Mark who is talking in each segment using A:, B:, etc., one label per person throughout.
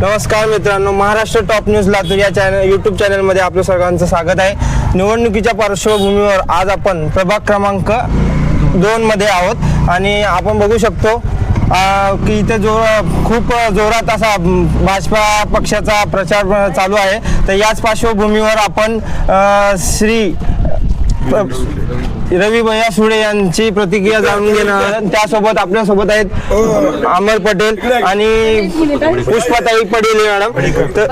A: नमस्कार मित्रांनो Maharashtra top news Latur या चॅनल यूट्यूब चॅनलमध्ये आपलं सर्वांचं स्वागत आहे. निवडणुकीच्या पार्श्वभूमीवर आज आपण प्रभाग क्रमांक दोनमध्ये आहोत. आणि आपण बघू शकतो की इथे जो खूप जोरात असा भाजपा पक्षाचा प्रचार चालू आहे. तर याच पार्श्वभूमीवर आपण श्री रवी भैया सुळे यांची प्रतिक्रिया जाणून घेणार. त्यासोबत आपल्यासोबत आहेत अमर पटेल आणि पुष्पाताई पडेल मॅडम. तर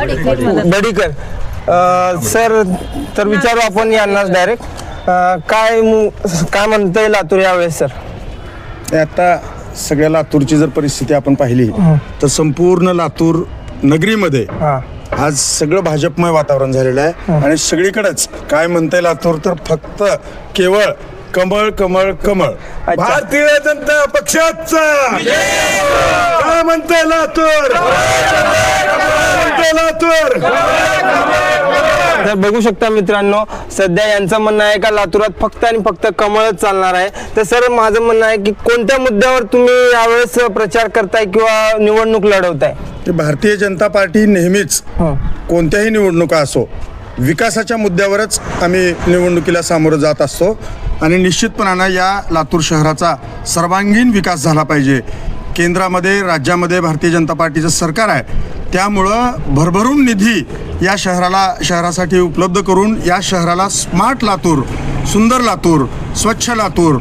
A: बडीकर सर तर विचारू आपण यांनाच डायरेक्ट काय काय म्हणतंय लातूर यावेळेस सर?
B: आता सगळ्या लातूरची जर परिस्थिती आपण पाहिली तर संपूर्ण लातूर नगरीमध्ये.
A: हां.
B: आज सगळं भाजपमय वातावरण झालेलं आहे. आणि सगळीकडेच काय म्हणताय लातूर तर फक्त केवळ कमळ कमळ कमळ. भारतीय जनता पक्षाचा. काय म्हणताय लातूर? म्हणताय लातूर
A: तर बघू शकता मित्रांनो सध्या यांचं म्हणणं आहे का लातूरात फक्त आणि फक्त कमळच चालणार आहे. तर सर माझं म्हणणं आहे की कोणत्या मुद्द्यावर तुम्ही यावेळेस प्रचार करताय किंवा निवडणूक लढवताय?
B: भारतीय जनता पार्टी नेहमीच कोणत्याही निवडणुका असो विकासाच्या मुद्द्यावरच आम्ही निवडणुकीला सामोरं जात असतो. आणि निश्चितपणानं या लातूर शहराचा सर्वांगीण विकास झाला पाहिजे. केंद्रामध्ये राज्यामध्ये भारतीय जनता पार्टीचं सरकार आहे. त्यामुळं भरभरून निधी या शहराला शहरासाठी उपलब्ध करून या शहराला स्मार्ट लातूर सुंदर लातूर स्वच्छ लातूर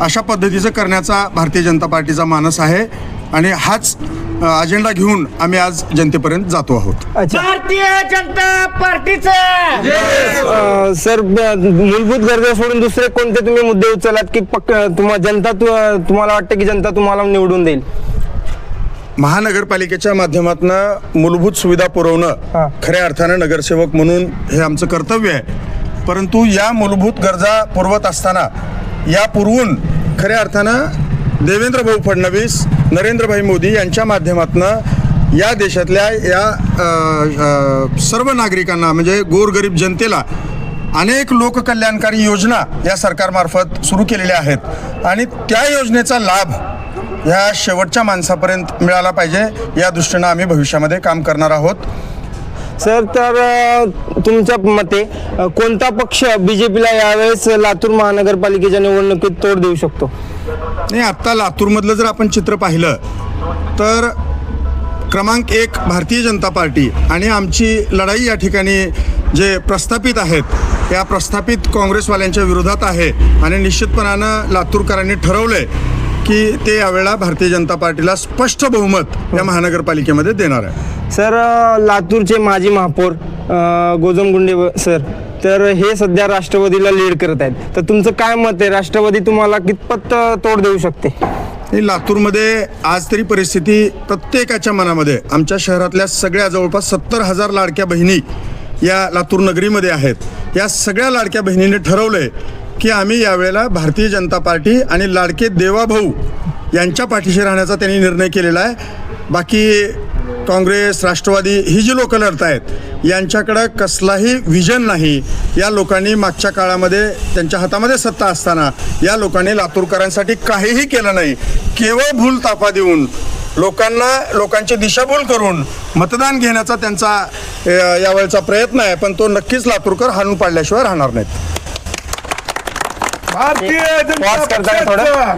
B: अशा पद्धतीचं करण्याचा भारतीय जनता पार्टीचा मानस आहे. आणि हाच अजेंडा घेऊन आम्ही आज जनतेपर्यंत जातो आहोत.
A: अच्छा.
C: भारतीय जनता पार्टीचं!
A: सर मूलभूत गरजा सोडून दुसरे कोणते तुम्ही मुद्दे उचललात की पक्क तुम्हा जनता तु- तुम्हाला वाटतं की जनता तुम्हाला निवडून देईल?
B: महानगरपालिकेच्या माध्यमातून मूलभूत सुविधा. पुरवणं खऱ्या अर्थानं नगरसेवक म्हणून हे आमचं कर्तव्य आहे. परंतु या मूलभूत गरजा पुरवत असताना या पुरवून खऱ्या अर्थानं देवेंद्र भाऊ फडणवीस नरेंद्रभाई मोदी यांच्या माध्यमातून या देशातल्या या सर्व नागरिकांना म्हणजे गोरगरीब जनतेला अनेक लोककल्याणकारी योजना या सरकारमार्फत सुरू केलेल्या आहेत. आणि त्या योजनेचा लाभ ह्या शेवटच्या माणसापर्यंत मिळाला पाहिजे या दृष्टीनं आम्ही भविष्यामध्ये काम करणार आहोत.
A: सर तर तुमच्या मते कोणता पक्ष बीजेपीला यावेळेस लातूर महानगरपालिकेच्या निवडणुकीत तोड देऊ शकतो?
B: नाही आत्ता लातूरमधलं जर आपण चित्र पाहिलं तर क्रमांक एक भारतीय जनता पार्टी आणि आमची लढाई या ठिकाणी जे प्रस्थापित आहेत या प्रस्थापित काँग्रेसवाल्यांच्या विरोधात आहे. आणि निश्चितपणानं लातूरकरांनी ठरवलं आहे की ते यावेळेला भारतीय जनता पार्टीला स्पष्ट बहुमत या महानगरपालिकेमध्ये देणार आहे.
A: सर लातूरचे माजी महापौर गोजमगुंडे व- सर तर हे सध्या राष्ट्रवादीला लीड करत आहेत. तर तुमचं काय मत आहे? राष्ट्रवादी तुम्हाला कितपत तोड देऊ शकते?
B: लातूरमध्ये आज तरी परिस्थिती प्रत्येकाच्या मनामध्ये. आमच्या शहरातल्या सगळ्या जवळपास सत्तर हजार लाडक्या बहिणी या लातूर नगरीमध्ये आहेत. या सगळ्या लाडक्या बहिणीने ठरवलंय की आम्ही यावेळेला भारतीय जनता पार्टी आणि लाडके देवाभाऊ यांच्या पाठीशी राहण्याचा त्यांनी निर्णय केलेला आहे. बाकी काँग्रेस राष्ट्रवादी ही जी लोकं लढत आहेत यांच्याकडं कसलाही विजन नाही. या लोकांनी मागच्या काळामध्ये त्यांच्या हातामध्ये सत्ता असताना या लोकांनी लातूरकरांसाठी काहीही केलं नाही. केवळ भूल ताफा देऊन लोकांना लोकांची दिशाभूल करून मतदान घेण्याचा त्यांचा यावेळचा प्रयत्न आहे. पण तो नक्कीच लातूरकर हाणून पाडल्याशिवाय राहणार नाहीत.
A: करताय थोडं.